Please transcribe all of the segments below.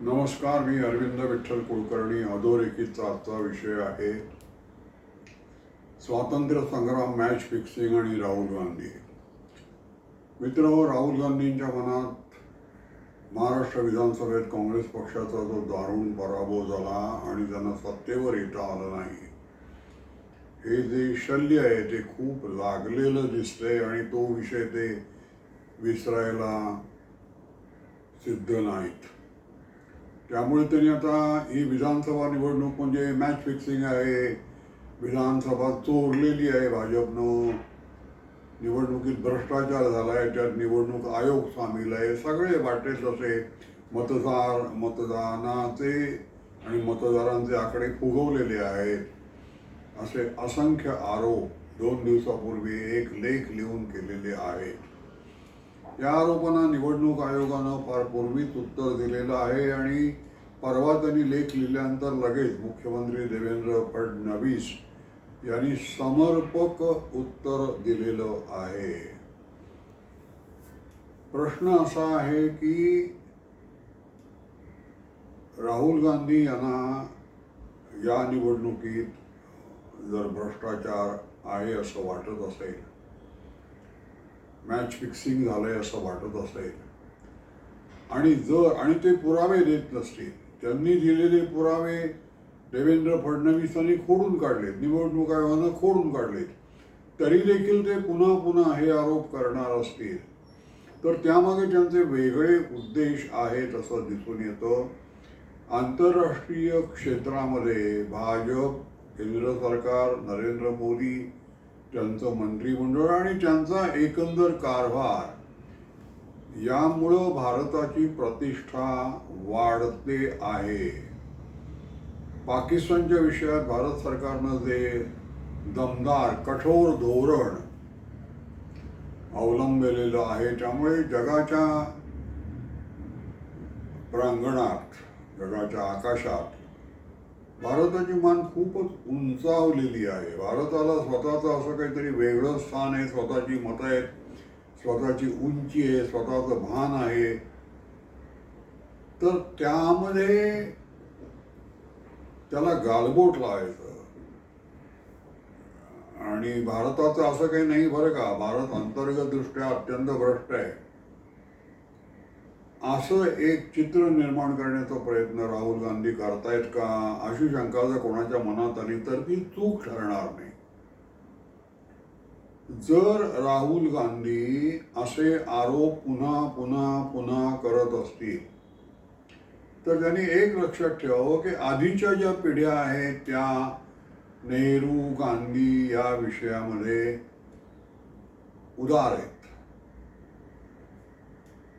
नमस्कार मी अरविंद विठ्ठल कुलकर्णी. अधोरेखितचा आजचा विषय आहे. स्वातंत्र्य संग्राम मॅच फिक्सिंग आणि राहुल गांधी. मित्र राहुल गांधींच्या मनात महाराष्ट्र विधानसभेत काँग्रेस पक्षाचा जो दारुण पराभव झाला आणि त्यांना सत्तेवर येता आलं नाही हे जे शल्य आहे ते खूप लागलेलं दिसतंय आणि तो विषय ते विसरायला सिद्ध नाहीत. त्यामुळे त्यांनी आता ही विधानसभा निवडणूक म्हणजे मॅच फिक्सिंग आहे. विधानसभा चोरलेली आहे भाजपनं. निवडणुकीत भ्रष्टाचार झाला आहे त्यात निवडणूक आयोग सामील आहे. सगळे वाटेल तसे मतदार मतदानाचे आणि मतदारांचे आकडे फुगवलेले आहेत. असे असंख्य आरोप दोन दिवसापूर्वी एक लेख लिहून केलेले आहेत. या आरोपांना निवडणूक आयोगानं फार पूर्वीच उत्तर दिलेलं आहे आणि परवा त्यांनी लेख लिहिल्यानंतर लगेच मुख्यमंत्री देवेंद्र फडणवीस यांनी समर्पक उत्तर दिलेलं आहे. प्रश्न असा आहे की राहुल गांधी यांना या निवडणुकीत जर भ्रष्टाचार आहे असं वाटत असेल मॅच फिक्सिंग झालंय असं वाटत असेल. आणि जर आणि ते पुरावे देत नसतील. त्यांनी दिलेले पुरावे देवेंद्र फडणवीसांनी खोडून काढलेत. निवडणूक आयोगानं खोडून काढलेत. तरी देखील ते पुन्हा पुन्हा हे आरोप करणार असतील. तर त्यामागे त्यांचे वेगळे उद्देश आहेत असं दिसून येतं. आंतरराष्ट्रीय क्षेत्रामध्ये भाजप केंद्र सरकार नरेंद्र मोदी त्यांचं मंत्रिमंडळ आणि त्यांचा एकंदर कारभार यामुळं भारताची प्रतिष्ठा वाढते आहे. पाकिस्तानच्या विषयात भारत सरकारनं जे दमदार कठोर धोरण अवलंबलेलं आहे त्यामुळे जगाच्या प्रांगणात जगाच्या आकाशात भारताची मान खूपच उंचावलेली आहे. भारताला स्वतःचं असं काहीतरी वेगळं स्थान आहे स्वतःची मतं आहेत स्वतःची उंची आहे स्वतःचं भान आहे. तर त्यामध्ये त्याला गालबोट लावायचं. आणि भारताचं असं काही नाही बरं का? भारत अंतर्गतदृष्ट्या अत्यंत भ्रष्ट आहे. असं एक चित्र निर्माण करण्याचा प्रयत्न राहुल गांधी करतायत का? अशी शंका जर कोणाच्या मनात आली तर ती चूक ठरणार नाही. जर राहुल गांधी असे आरोप पुन्हा पुन्हा पुन्हा करत असतील तर त्यांनी एक लक्षात ठेवावं की आधीच्या ज्या पिढ्या आहेत त्या नेहरू गांधी या विषयामध्ये उदार आहेत.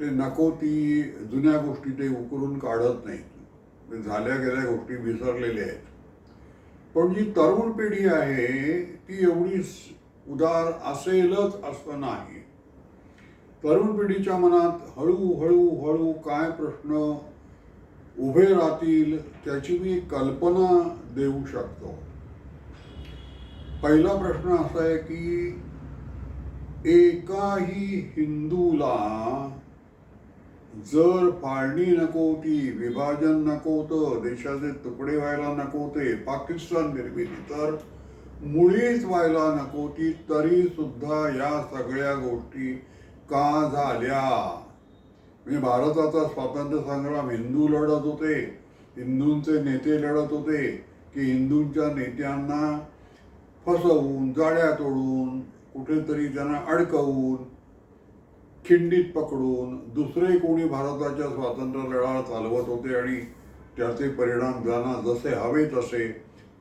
ते नको ती जुन्या गोष्टी ते उकरून काढत नाहीत. झाल्या गेल्या गोष्टी विसरलेल्या आहेत. पण जी तरुण पिढी आहे ती एवढी उदार असेलच असं नाही. तरुण पिढीच्या मनात हळूहळू हळू काय प्रश्न उभे राहतील त्याची मी कल्पना देऊ शकतो. पहिला प्रश्न असा आहे की एकाही हिंदूला जर फाळणी नको होती विभाजन नको होतं देशाचे तुकडे व्हायला नको होते पाकिस्तान निर्मिती तर मुळीच व्हायला नको होती तरी सुद्धा या सगळ्या गोष्टी का झाल्या? म्हणजे भारताचा स्वातंत्र्य संग्राम हिंदू लढत होते हिंदूंचे नेते लढत होते की हिंदूंच्या नेत्यांना फसवून जाळ्या तोडून कुठेतरी त्यांना अडकवून खिंडीत पकडून दुसरे कोणी भारताच्या स्वातंत्र्य लढा चालवत होते आणि त्याचे परिणाम ज्यांना जसे हवे तसे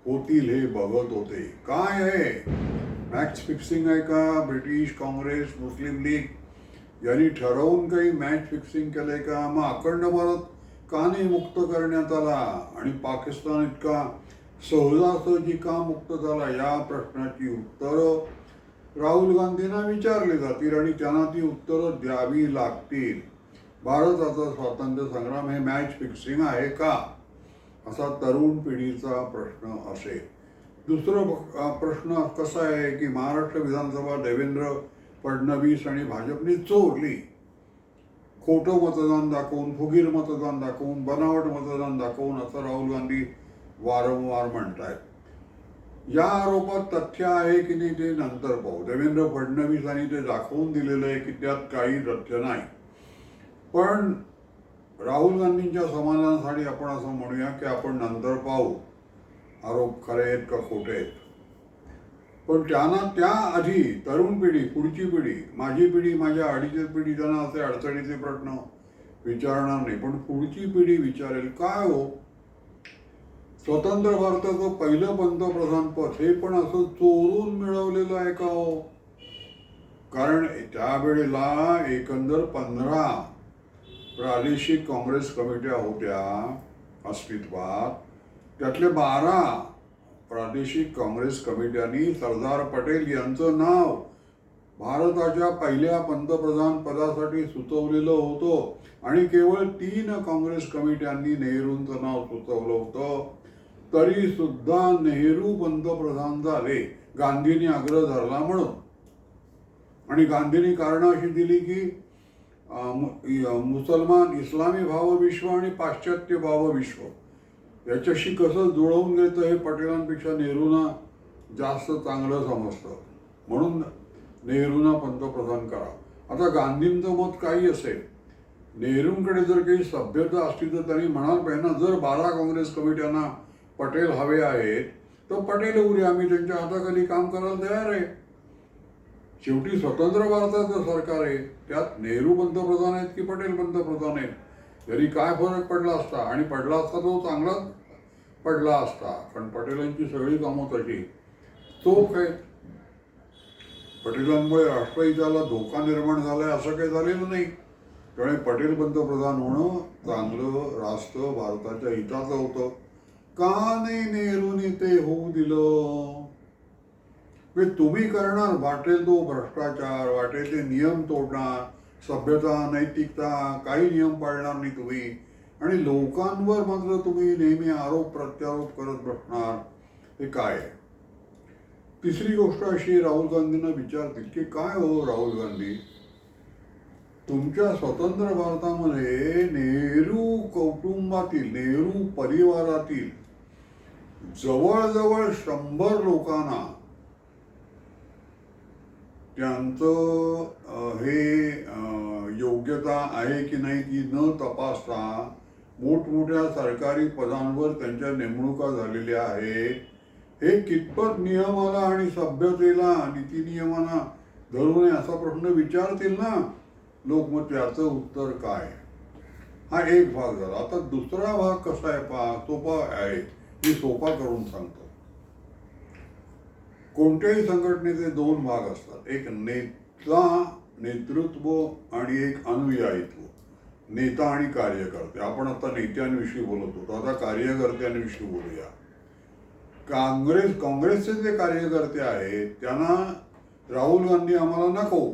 होतील हे बघत होते. काय आहे? मॅच फिक्सिंग आहे का? ब्रिटिश काँग्रेस मुस्लिम लीग यांनी ठरवून काही मॅच फिक्सिंग केलंय का? मग अखंड भारत का नाही मुक्त करण्यात आला आणि पाकिस्तान इतका सहजासहजी का मुक्त झाला या प्रश्नाची उत्तरं राहुल गांधींना विचारले जातील आणि त्यांना ती उत्तरं द्यावी लागतील. भारताचा स्वातंत्र्य संग्राम हे मॅच फिक्सिंग आहे का? असा तरुण पिढीचा प्रश्न असेल. दुसरं ब- प्रश्न कसा आहे की महाराष्ट्र विधानसभा देवेंद्र फडणवीस आणि भाजपने चोरली. खोटं मतदान दाखवून फुगीर मतदान दाखवून बनावट मतदान दाखवून असं राहुल गांधी वारंवार म्हणत आहेत या आरोपात तथ्य आहे की नाही ते नंतर पाहू. देवेंद्र फडणवीसांनी ते दाखवून दिलेलं आहे की त्यात काही तथ्य नाही. पण राहुल गांधींच्या समाधानासाठी आपण असं म्हणूया की आपण नंतर पाहू. आरोप खरे आहेत का खोटे आहेत? पण त्यांना त्याआधी तरुण पिढी पुढची पिढी माझी पिढी माझ्या अडीच्या पिढी त्यांना असे अडचणीचे प्रश्न विचारणार नाही. पण पुढची पिढी विचारेल काय हो? स्वतंत्र भारताचं पहिलं पंतप्रधान पद हे पण असं चोरून मिळवलेलं आहे का हो? कारण त्यावेळेला एकंदर पंधरा प्रादेशिक काँग्रेस कमिट्या होत्या अस्तित्वात त्यातले बारा प्रादेशिक काँग्रेस कमिट्यांनी सरदार पटेल यांचं नाव भारताच्या पहिल्या पंतप्रधान पदासाठी सुचवलेलं होतं. आणि केवळ तीन काँग्रेस कमिट्यांनी नेहरूंचं नाव सुचवलं होतं. तरी सुद्धा नेहरू पंतप्रधान झाले. गांधींनी आग्रह धरला म्हणून. आणि गांधींनी कारण अशी दिली की मुसलमान इस्लामी भावविश्व आणि पाश्चात्य भावविश्व याच्याशी कसं जुळवून घेतं हे पटेलांपेक्षा नेहरूंना जास्त चांगलं समजतं. म्हणून नेहरूंना पंतप्रधान करा. आता गांधींचं मत काही असेल. नेहरूंकडे जर काही सभ्यता असली तर त्यांनी म्हणाल पाहिजे ना जर बारा काँग्रेस कमिट्यांना पटेल हवे आहेत तर पटेल उरे आम्ही त्यांच्या हाताखाली काम करायला तयार आहे. शेवटी स्वतंत्र भारताचं सरकार आहे. त्यात नेहरू पंतप्रधान आहेत की पटेल पंतप्रधान आहेत? जरी काय फरक पडला असता? आणि पडला असता तो चांगलाच पडला असता पण पटेलांची सगळी कामं तशी. तो काय? पटेलांमुळे राष्ट्रहिताला धोका निर्माण झालाय असं काही झालेलं नाही. त्यामुळे पटेल पंतप्रधान होणं चांगलं राष्ट्र भारताच्या हिताचं होतं. का नाही नेहरूने ते होऊ दिलं. म्हणजे तुम्ही करणार वाटेल तो भ्रष्टाचार वाटेल ते नियम तोडणार सभ्यता नैतिकता काही नियम पाळणार नाही तुम्ही. आणि लोकांवर मात्र तुम्ही नेहमी आरोप प्रत्यारोप करत बसणार. हे काय? तिसरी गोष्ट अशी राहुल गांधींना विचारतील की काय हो राहुल गांधी? तुमच्या स्वतंत्र भारतामध्ये नेहरू कौटुंबातील नेहरू परिवारातील जवळजवळ शंभर लोकांना त्यांचं हे योग्यता आहे की नाही ती न तपासता मोठमोठ्या सरकारी पदांवर त्यांच्या नेमणुका झालेल्या आहेत. हे कितपत नियमाला आणि सभ्यतेला नीतिनियमांना धरून नये असा प्रश्न विचारतील ना लोक मग त्याचं उत्तर काय? हा एक भाग झाला. आता दुसरा भाग कसा आहे पहा पा आहे. मी सोपा करून सांगतो. कोणत्याही संघटनेचे दोन भाग असतात. एक नेता नेतृत्व आणि एक अनुयायित्व. नेता आणि कार्यकर्ते. आपण आता नेत्यांविषयी बोलत होतो. आता कार्यकर्त्यांविषयी बोलूया. काँग्रेस काँग्रेसचे जे कार्यकर्ते आहेत त्यांना राहुल गांधी आम्हाला नको.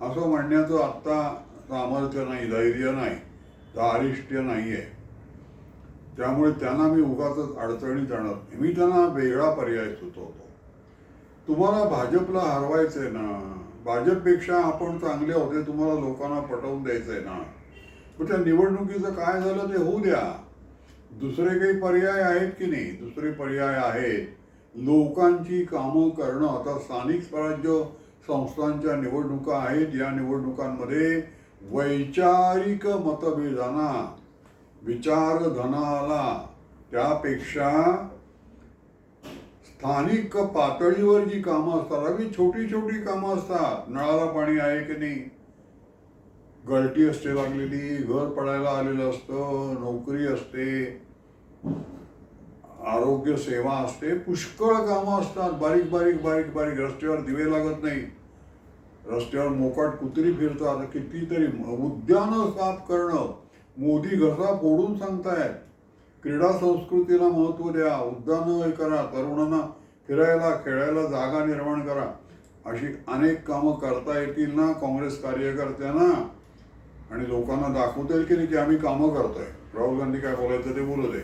असं म्हणण्याचं आत्ता सामर्थ्य नाही धैर्य नाही. धारिष्ट्य नाही आहे त्यामुळे त्यांना मी उगाच अडचणीत आणत मी त्यांना वेगळा पर्याय सुचवतो. तुम्हाला भाजपला हरवायचंय ना भाजपपेक्षा आपण चांगले होते तुम्हाला लोकांना पटवून द्यायचंय ना. पण त्या निवडणुकीचं काय झालं ते होऊ द्या. दुसरे काही पर्याय आहेत की नाही? दुसरे पर्याय आहेत. लोकांची कामं करणं आता स्थानिक स्वराज्य संस्थांच्या निवडणुका आहेत. या निवडणुकांमध्ये वैचारिक मतभेदांना विचारधनाला त्यापेक्षा स्थानिक पातळीवर जी कामं असतात अगदी छोटी छोटी कामं असतात. नळाला पाणी आहे की नाही? गळती असते लागलेली घर पडायला आलेलं असतं नोकरी असते आरोग्य सेवा असते पुष्कळ कामं असतात. बारीक बारीक बारीक बारीक. रस्त्यावर दिवे लागत नाही. रस्त्यावर मोकाट कुत्री फिरतात. कितीतरी उद्यानं साफ करणं. मोदी घसा फोडून सांगतायत. क्रीडा संस्कृतीला महत्त्व द्या उद्यानं हे करा तरुणांना फिरायला खेळायला जागा निर्माण करा. अशी अनेक कामं करता येतील ना काँग्रेस कार्यकर्त्यांना? आणि लोकांना दाखवता येईल की नाही की आम्ही कामं करतोय? राहुल गांधी काय बोलायचं ते बोलत आहे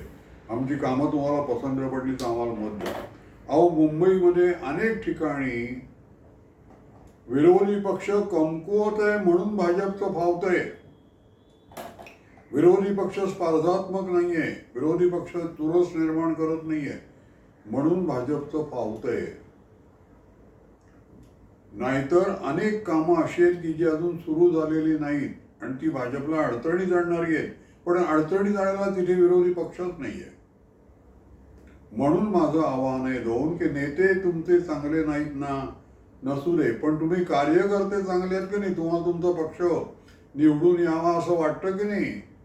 आमची कामं तुम्हाला पसंत पडली तर आम्हाला मत द्या. अहो मुंबईमध्ये अनेक ठिकाणी विरोधी पक्ष कमकुवत आहे म्हणून भाजपचं फावतंय विरोधी पक्ष स्पर्धात्मक नाहीये. विरोधी पक्ष तुरस निर्माण करत नाहीये. म्हणून भाजपचं फावतंय नाहीतर अनेक कामं अशी आहेत की जी अजून सुरू झालेली नाहीत. आणि ती भाजपला अडचणी आणणारी आहेत. पण अडचणी आणायला तिथे विरोधी पक्षच नाहीये. म्हणून माझं आव्हान आहे दोन की नेते तुमचे चांगले नाहीत ना? नसू दे. पण तुम्ही कार्यकर्ते चांगले आहेत की नाही? तुम्हाला तुमचा पक्ष निवडून यावा असं वाटतं की नाही?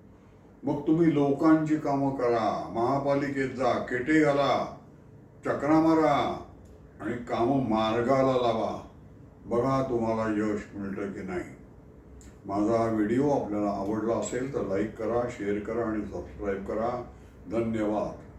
मग तुम्ही लोकांची कामं करा महापालिकेत जा केटे घाला चक्रा मारा आणि कामं मार्गाला लावा. बघा तुम्हाला यश मिळतं की नाही. माझा हा व्हिडिओ आपल्याला आवडला असेल तर लाईक करा शेअर करा आणि सबस्क्राईब करा. धन्यवाद.